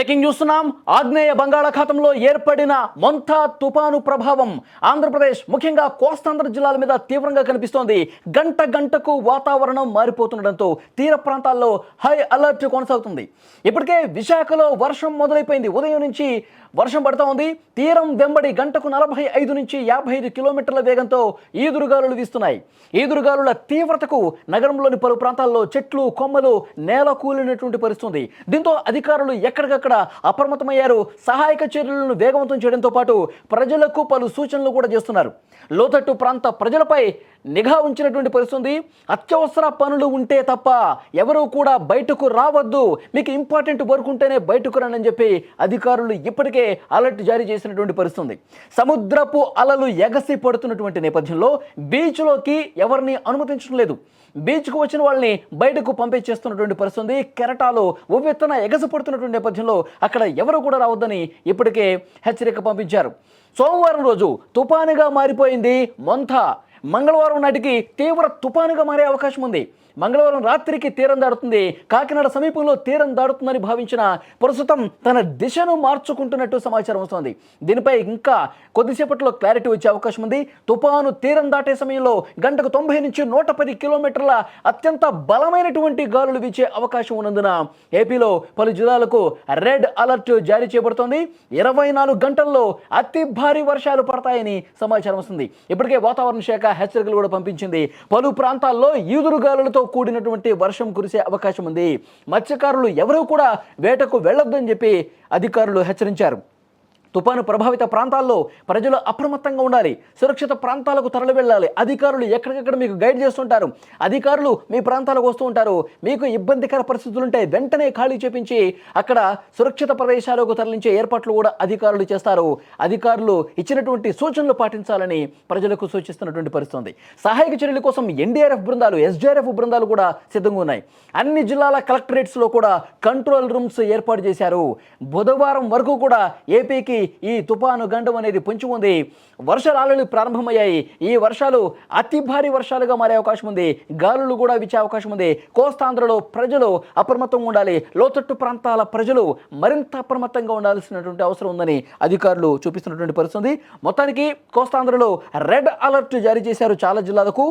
Breaking చూస్తున్నాం ఆగ్నేయ బంగాళాఖాతంలో ఏర్పడిన మొంతా తుపాను ప్రభావం ఆంధ్రప్రదేశ్ ముఖ్యంగా కోస్తాంధ్ర జిల్లాల మీద తీవ్రంగా కనిపిస్తోంది. గంట గంటకు వాతావరణం మారిపోతుండడంతో తీర ప్రాంతాల్లో హై అలర్ట్ కొనసాగుతుంది. ఇప్పటికే విశాఖలో వర్షం మొదలైపోయింది. ఉదయం నుంచి వర్షం పడతా ఉంది. తీరం వెంబడి గంటకు నలభై ఐదు నుంచి యాభై ఐదు కిలోమీటర్ల వేగంతో ఈదురుగాలులు వీస్తున్నాయి. ఈదురుగాలుల తీవ్రతకు నగరంలోని పలు ప్రాంతాల్లో చెట్లు కొమ్మలు నేల కూలినటువంటి పరిస్థితుంది దీంతో అధికారులు ఎక్కడికక్కడ అప్రమత్తమయ్యారు. సహాయక చర్యలను వేగవంతం చేయడంతో పాటు ప్రజలకు పలు సూచనలు కూడా చేస్తున్నారు. లోతట్టు ప్రాంత ప్రజలపై నిఘా ఉంచినటువంటి పరిస్థితుంది. అత్యవసర పనులు ఉంటే తప్ప ఎవరూ కూడా బయటకు రావద్దు. మీకు ఇంపార్టెంట్ వర్క్ ఉంటేనే బయటకు రండి అని చెప్పి అధికారులు ఇప్పటికే అలర్ట్ జారీ చేసినటువంటి పరిస్థితుంది. సముద్రపు అలలు ఎగసి పడుతున్నటువంటి నేపథ్యంలో బీచ్లోకి ఎవరిని అనుమతించడం లేదు. బీచ్కు వచ్చిన వాళ్ళని బయటకు పంపించేస్తున్నటువంటి పరిస్థితుంది. కెరటాలు ఉవ్వెత్తున ఎగసి పడుతున్నటువంటి నేపథ్యంలో అక్కడ ఎవరు కూడా రావద్దని ఇప్పటికే హెచ్చరిక పంపించారు. సోమవారం రోజు తుపానుగా మారిపోయింది మొంథ మంగళవారం నాటికి తీవ్ర తుపానుగా మారే అవకాశం ఉంది మంగళవారం రాత్రికి తీరం దాడుతుంది కాకినాడ సమీపంలో తీరం దాడుతుందని భావించిన ప్రస్తుతం తన దిశను మార్చుకుంటున్నట్టు సమాచారం వస్తోంది. దీనిపై ఇంకా కొద్దిసేపట్లో క్లారిటీ వచ్చే అవకాశం ఉంది. తుపాను తీరం దాటే సమయంలో గంటకు తొంభై నుంచి నూట పది కిలోమీటర్ల అత్యంత బలమైనటువంటి గాలులు వీచే అవకాశం ఉన్నందున ఏపీలో పలు జిల్లాలకు రెడ్ అలర్ట్ జారీ చేయబడుతోంది. ఇరవై నాలుగు గంటల్లో అతి భారీ వర్షాలు పడతాయని సమాచారం వస్తుంది. ఇప్పటికే వాతావరణ శాఖ హెచ్చరికలు కూడా పంపించింది. పలు ప్రాంతాల్లో ఈదురుగాలులతో కూడినటువంటి వర్షం కురిసే అవకాశం ఉంది. మత్స్యకారులు ఎవరూ కూడా వేటకు వెళ్ళొద్దని చెప్పి అధికారులు హెచ్చరించారు. తుపాను ప్రభావిత ప్రాంతాల్లో ప్రజలు అప్రమత్తంగా ఉండాలి సురక్షిత ప్రాంతాలకు తరలి వెళ్ళాలి. అధికారులు ఎక్కడికక్కడ మీకు గైడ్ చేస్తుంటారు. అధికారులు మీ ప్రాంతాలకు వస్తూ ఉంటారు. మీకు ఇబ్బందికర పరిస్థితులు ఉంటే వెంటనే ఖాళీ చేపించి అక్కడ సురక్షిత ప్రదేశాలకు తరలించే ఏర్పాట్లు కూడా అధికారులు చేస్తారు. అధికారులు ఇచ్చినటువంటి సూచనలు పాటించాలని ప్రజలకు సూచిస్తున్నటువంటి పరిస్థితి సహాయక చర్యల కోసం ఎన్డీఆర్ఎఫ్ బృందాలు ఎస్డీఆర్ఎఫ్ బృందాలు కూడా సిద్ధంగా ఉన్నాయి. అన్ని జిల్లాల కలెక్టరేట్స్లో కూడా కంట్రోల్ రూమ్స్ ఏర్పాటు చేశారు. బుధవారం వరకు కూడా ఏపీకి ఈ తుపాను గండం అనేది పొంచి ఉంది. వర్షాలు ప్రారంభమయ్యాయి. ఈ వర్షాలు అతి భారీ వర్షాలుగా మారే అవకాశం ఉంది. గాలులు కూడా విచ్చే అవకాశం ఉంది. కోస్తాంధ్రలో ప్రజలు అప్రమత్తంగా ఉండాలి. లోతట్టు ప్రాంతాల ప్రజలు మరింత అప్రమత్తంగా ఉండాల్సినటువంటి అవసరం ఉందని అధికారులు చూపిస్తున్నటువంటి పరిస్థితి. మొత్తానికి కోస్తాంధ్రలో రెడ్ అలర్ట్ జారీ చేశారు చాలా జిల్లాలకు.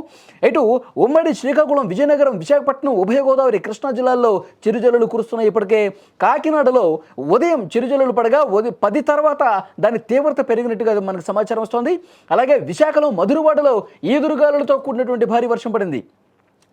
ఇటు ఉమ్మడి శ్రీకాకుళం విజయనగరం విశాఖపట్నం ఉభయ గోదావరి కృష్ణా జిల్లాల్లో చిరుజల్లులు కురుస్తున్నాయి ఇప్పటికే. కాకినాడలో ఉదయం చిరుజల్లులు పడగా ఉదయం పది తర్వాత దాని తీవ్రత పెరిగినట్టుగా మనకు సమాచారం వస్తోంది. అలాగే విశాఖలో మధురవాడలో ఈదురుగాలులతో కూడినటువంటి భారీ వర్షం పడింది.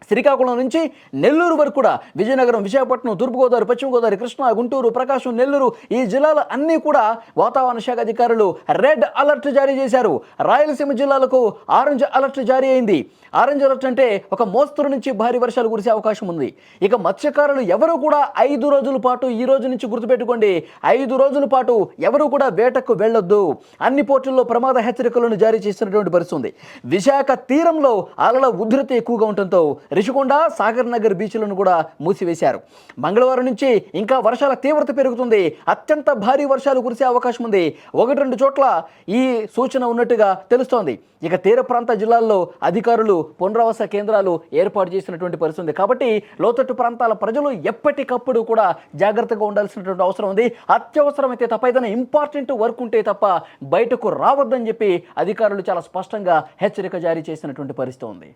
శ్రీకాకుళం నుంచి నెల్లూరు వరకు కూడా విజయనగరం విశాఖపట్నం తూర్పుగోదావరి పశ్చిమ గోదావరి కృష్ణా గుంటూరు ప్రకాశం నెల్లూరు ఈ జిల్లాలు అన్నీ కూడా వాతావరణ శాఖ అధికారులు రెడ్ అలర్ట్ జారీ చేశారు. రాయలసీమ జిల్లాలకు ఆరెంజ్ అలర్ట్ జారీ అయింది. ఆరెంజ్ అలర్ట్ అంటే ఒక మోస్తరు నుంచి భారీ వర్షాలు కురిసే అవకాశం ఉంది. ఇక మత్స్యకారులు ఎవరు కూడా ఐదు రోజుల పాటు ఈ రోజు నుంచి గుర్తుపెట్టుకోండి. ఐదు రోజుల పాటు ఎవరు కూడా వేటకు వెళ్ళొద్దు. అన్ని పోర్టుల్లో ప్రమాద హెచ్చరికలను జారీ చేసినటువంటి పరిస్థితి విశాఖ తీరంలో అలల ఉధృతి ఎక్కువగా ఉండటంతో రిషికొండ సాగర్ నగర్ బీచ్లను కూడా మూసివేశారు. మంగళవారం నుంచి ఇంకా వర్షాల తీవ్రత పెరుగుతుంది. అత్యంత భారీ వర్షాలు కురిసే అవకాశం ఉంది. ఒకటి రెండు చోట్ల ఈ సూచన ఉన్నట్టుగా తెలుస్తోంది. ఇక తీర ప్రాంత జిల్లాల్లో అధికారులు పునరావాస కేంద్రాలు ఏర్పాటు చేసినటువంటి పరిస్థితి కాబట్టి లోతట్టు ప్రాంతాల ప్రజలు ఎప్పటికప్పుడు కూడా జాగ్రత్తగా ఉండాల్సినటువంటి అవసరం ఉంది. అత్యవసరమైతే తప్ప ఏదైనా ఇంపార్టెంట్ వర్క్ ఉంటే తప్ప బయటకు రావద్దని చెప్పి అధికారులు చాలా స్పష్టంగా హెచ్చరిక జారీ చేసినటువంటి పరిస్థితి ఉంది.